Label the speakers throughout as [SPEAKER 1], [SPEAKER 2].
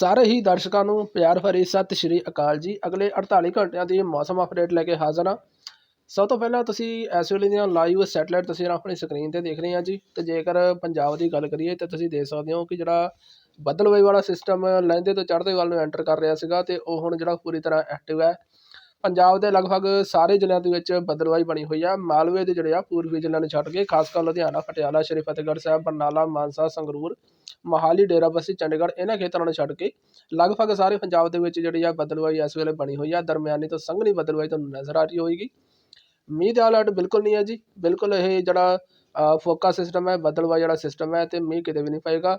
[SPEAKER 1] ਸਾਰੇ ਹੀ ਦਰਸ਼ਕਾਂ ਨੂੰ ਪਿਆਰ ਭਰੀ ਸਤਿ ਸ਼੍ਰੀ ਅਕਾਲ ਜੀ। ਅਗਲੇ 48 ਘੰਟਿਆਂ ਦੀ ਮੌਸਮ ਅਪਡੇਟ ਲੈ ਕੇ ਹਾਜ਼ਰ ਹਾਂ। ਸਭ ਤੋਂ ਪਹਿਲਾਂ ਤੁਸੀਂ ਇਸ ਵੇਲੇ ਦੀਆਂ ਲਾਈਵ ਸੈਟਲਾਈਟ ਤਸਵੀਰਾਂ ਆਪਣੀ ਸਕਰੀਨ ਤੇ ਦੇਖ ਰਹੇ ਹਾਂ ਜੀ। ਤੇ ਜੇਕਰ ਪੰਜਾਬ ਦੀ ਗੱਲ ਕਰੀਏ ਤਾਂ ਤੁਸੀਂ ਦੇਖ ਸਕਦੇ ਹੋ ਕਿ ਜਿਹੜਾ ਬੱਦਲਵਾਈ ਵਾਲਾ ਸਿਸਟਮ ਲਹਿੰਦੇ ਤੋਂ ਚੜ੍ਹਦੇ ਵੱਲ ਨੂੰ ਐਂਟਰ ਕਰ ਰਿਹਾ ਸੀਗਾ ਤੇ ਉਹ ਹੁਣ ਜਿਹੜਾ ਪੂਰੀ ਤਰ੍ਹਾਂ ਐਕਟਿਵ ਹੈ। ਪੰਜਾਬ ਦੇ ਲਗਭਗ ਸਾਰੇ ਜ਼ਿਲ੍ਹਿਆਂ ਦੇ ਵਿੱਚ ਬੱਦਲਵਾਈ ਬਣੀ ਹੋਈ ਆ। ਮਾਲਵੇ ਦੇ ਜਿਹੜੇ ਆ, ਪੂਰਬੀ ਜ਼ਿਲ੍ਹਿਆਂ ਨੂੰ ਛੱਡ ਕੇ, ਖਾਸ ਕਰ ਲੁਧਿਆਣਾ, ਪਟਿਆਲਾ, ਸ਼੍ਰੀ ਫਤਿਹਗੜ੍ਹ ਸਾਹਿਬ, ਬਰਨਾਲਾ, ਮਾਨਸਾ, ਸੰਗਰੂਰ, ਮੋਹਾਲੀ ਡੇਰਾਬੱਸੀ ਚੰਡੀਗੜ੍ਹ, ਇਹਨਾਂ ਖੇਤਰਾਂ ਨੂੰ ਛੱਡ ਕੇ ਲਗਭਗ ਸਾਰੇ ਪੰਜਾਬ ਦੇ ਵਿੱਚ ਜਿਹੜੀ ਆ ਬੱਦਲਵਾਈ ਇਸ ਵੇਲੇ ਬਣੀ ਹੋਈ ਆ। ਦਰਮਿਆਨੀ ਤੋਂ ਸੰਘਣੀ ਬੱਦਲਵਾਈ ਤੁਹਾਨੂੰ ਨਜ਼ਰ ਆ ਰਹੀ ਹੋਏਗੀ। ਮੀਂਹ ਦਾ ਅਲਰਟ ਬਿਲਕੁਲ ਨਹੀਂ ਹੈ ਜੀ। ਬਿਲਕੁਲ ਇਹ ਜਿਹੜਾ ਫੋਕਾ ਸਿਸਟਮ ਹੈ, ਬੱਦਲਵਾਈ ਜਿਹੜਾ ਸਿਸਟਮ ਹੈ ਤੇ ਮੀਂਹ ਕਿਤੇ ਵੀ ਨਹੀਂ ਪਏਗਾ।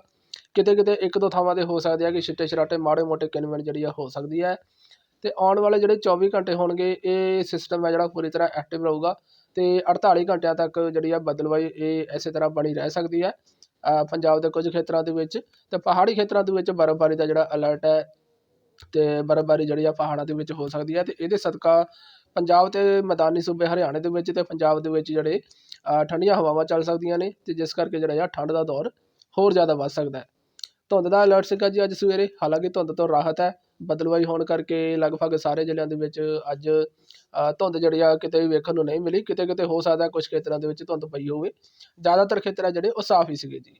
[SPEAKER 1] ਕਿਤੇ ਕਿਤੇ ਇੱਕ ਦੋ ਥਾਵਾਂ ਤੇ ਹੋ ਸਕਦੀ ਹੈ ਕਿ ਛਿੱਟੇ ਛਰਾਟੇ ਮਾੜੇ ਮੋਟੇ ਕਿਨਮਿਨ ਜਿਹੜੀ ਆ ਹੋ ਸਕਦੀ ਹੈ। ਅਤੇ ਆਉਣ ਵਾਲੇ ਜਿਹੜੇ 24 ਘੰਟੇ ਹੋਣਗੇ, ਇਹ ਸਿਸਟਮ ਹੈ ਜਿਹੜਾ ਪੂਰੀ ਤਰ੍ਹਾਂ ਐਕਟਿਵ ਰਹੇਗਾ ਅਤੇ 48 ਘੰਟਿਆਂ ਤੱਕ ਜਿਹੜੀ ਆ ਬੱਦਲਵਾਈ ਇਹ ਇਸੇ ਤਰ੍ਹਾਂ ਬਣੀ ਰਹਿ ਸਕਦੀ ਹੈ। ਪੰਜਾਬ ਦੇ ਕੁਝ ਖੇਤਰਾਂ ਦੇ ਵਿੱਚ ਅਤੇ ਪਹਾੜੀ ਖੇਤਰਾਂ ਦੇ ਵਿੱਚ ਬਰਫ਼ਬਾਰੀ ਦਾ ਜਿਹੜਾ ਅਲਰਟ ਹੈ ਅਤੇ ਬਰਫ਼ਬਾਰੀ ਜਿਹੜੀ ਆ ਪਹਾੜਾਂ ਦੇ ਵਿੱਚ ਹੋ ਸਕਦੀ ਹੈ ਅਤੇ ਇਹਦੇ ਸਦਕਾ ਪੰਜਾਬ ਅਤੇ ਮੈਦਾਨੀ ਸੂਬੇ ਹਰਿਆਣੇ ਦੇ ਵਿੱਚ ਅਤੇ ਪੰਜਾਬ ਦੇ ਵਿੱਚ ਜਿਹੜੇ ਠੰਡੀਆਂ ਹਵਾਵਾਂ ਚੱਲ ਸਕਦੀਆਂ ਨੇ ਅਤੇ ਜਿਸ ਕਰਕੇ ਜਿਹੜਾ ਆ ਠੰਡ ਦਾ ਦੌਰ ਹੋਰ ਜ਼ਿਆਦਾ ਵੱਧ ਸਕਦਾ ਧੁੰਦ ਦਾ ਅਲਰਟ ਸੀਗਾ ਜੀ ਅੱਜ ਸਵੇਰੇ, ਹਾਲਾਂਕਿ ਧੁੰਦ ਤੋਂ ਰਾਹਤ ਹੈ। ਬਦਲਵਾਈ ਹੋਣ ਕਰਕੇ ਲਗਭਗ ਸਾਰੇ ਜ਼ਿਲ੍ਹਿਆਂ ਦੇ ਵਿੱਚ ਅੱਜ ਧੁੰਦ ਜਿਹੜੀ ਆ ਕਿਤੇ ਵੀ ਵੇਖਣ ਨੂੰ ਨਹੀਂ ਮਿਲੀ, ਕਿਤੇ ਕਿਤੇ ਹੋ ਸਕਦਾ ਕੁਝ ਖੇਤਰਾਂ ਦੇ ਵਿੱਚ ਧੁੰਦ ਪਈ ਹੋਵੇ। ਜ਼ਿਆਦਾਤਰ ਖੇਤਰ ਆ ਜਿਹੜੇ ਉਹ ਸਾਫ਼ ਹੀ ਸੀਗੇ ਜੀ।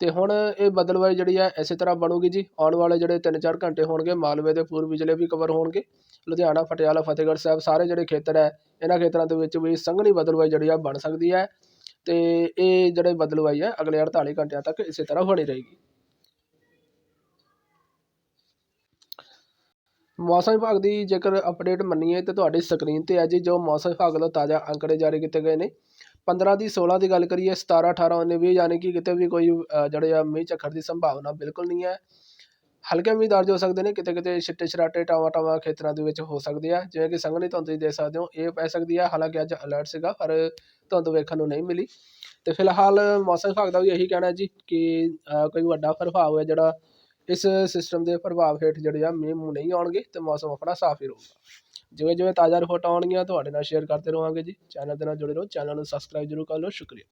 [SPEAKER 1] ਅਤੇ ਹੁਣ ਇਹ ਬਦਲਵਾਈ ਜਿਹੜੀ ਆ ਇਸੇ ਤਰ੍ਹਾਂ ਬਣੂਗੀ ਜੀ। ਆਉਣ ਵਾਲੇ ਜਿਹੜੇ 3-4 ਘੰਟੇ ਹੋਣਗੇ, ਮਾਲਵੇ ਦੇ ਪੂਰਬੀ ਜ਼ਿਲ੍ਹੇ ਵੀ ਕਵਰ ਹੋਣਗੇ। ਲੁਧਿਆਣਾ, ਪਟਿਆਲਾ, ਫਤਿਹਗੜ੍ਹ ਸਾਹਿਬ ਸਾਰੇ ਜਿਹੜੇ ਖੇਤਰ ਹੈ ਇਹਨਾਂ ਖੇਤਰਾਂ ਦੇ ਵਿੱਚ ਵੀ ਸੰਘਣੀ ਬਦਲਵਾਈ ਜਿਹੜੀ ਆ ਬਣ ਸਕਦੀ ਹੈ ਅਤੇ ਇਹ ਜਿਹੜੇ ਬਦਲਵਾਈ ਹੈ ਅਗਲੇ 48 ਘੰਟਿਆਂ ਤੱਕ ਇਸੇ ਤਰ੍ਹਾਂ ਹੋਣੀ ਰਹੇਗੀ। ਮੌਸਮ ਵਿਭਾਗ ਦੀ ਜੇਕਰ ਅਪਡੇਟ ਮੰਨੀਏ ਤਾਂ ਤੁਹਾਡੀ ਸਕਰੀਨ ਤੇ ਹੈ ਜੀ ਜੋ ਮੌਸਮ ਵਿਭਾਗ ਵੱਲੋਂ ਤਾਜ਼ਾ ਅੰਕੜੇ ਜਾਰੀ ਕੀਤੇ ਗਏ ਨੇ। 15 ਦੀ 16 ਦੀ ਗੱਲ ਕਰੀਏ 17 18 19 20 ਯਾਨੀ ਕਿ ਕਿਤੇ ਵੀ ਕੋਈ ਜਿਹੜੇ ਆ ਮੀਂਹ ਝੱਖੜ ਦੀ ਸੰਭਾਵਨਾ ਬਿਲਕੁਲ ਨਹੀਂ ਹੈ। ਹਲਕੇ ਮੀਂਹ ਦਰਜ ਹੋ ਸਕਦੇ ਨੇ ਕਿਤੇ ਕਿਤੇ ਛਿੱਟੇ ਛਰਾਟੇ ਟਾਵਾਂ ਟਾਵਾਂ ਖੇਤਰਾਂ ਦੇ ਵਿੱਚ ਹੋ ਸਕਦੇ ਆ। ਜਿਵੇਂ ਕਿ ਸੰਘਣੀ ਧੁੰਦ ਤੁਸੀਂ ਦੇਖ ਸਕਦੇ ਹੋ, ਇਹ ਪੈ ਸਕਦੀ ਆ। ਹਾਲਾਂਕਿ ਅੱਜ ਅਲਰਟ ਸੀਗਾ, ਪਰ ਧੁੰਦ ਵੇਖਣ ਨੂੰ ਨਹੀਂ ਮਿਲੀ। ਤੇ ਫਿਲਹਾਲ ਮੌਸਮ ਵਿਭਾਗ ਦਾ ਵੀ ਇਹੀ ਕਹਿਣਾ ਜੀ ਕਿ ਕੋਈ ਵੱਡਾ ਪ੍ਰਭਾਵ ਹੈ ਜਿਹੜਾ ਇਸ ਸਿਸਟਮ ਦੇ ਪ੍ਰਭਾਵ ਹੇਠ ਜਿਹੜੇ ਆ ਮੀਂਹ ਮੂੰਹ ਨਹੀਂ ਆਉਣਗੇ ਤੇ ਮੌਸਮ ਆਪਣਾ ਸਾਫ਼ ਹੀ ਰਹੂਗਾ। ਜਿਵੇਂ ਜਿਵੇਂ ਤਾਜ਼ਾ ਰਿਪੋਰਟ ਆਉਣਗੀਆਂ, ਤੁਹਾਡੇ ਨਾਲ ਸ਼ੇਅਰ ਕਰਦੇ ਰਹਾਂਗੇ ਜੀ। ਚੈਨਲ ਦੇ ਨਾਲ ਜੁੜੇ ਰਹੋ। ਚੈਨਲ ਨੂੰ ਸਬਸਕ੍ਰਾਈਬ ਜ਼ਰੂਰ ਕਰ ਲਓ। ਸ਼ੁਕਰੀਆ।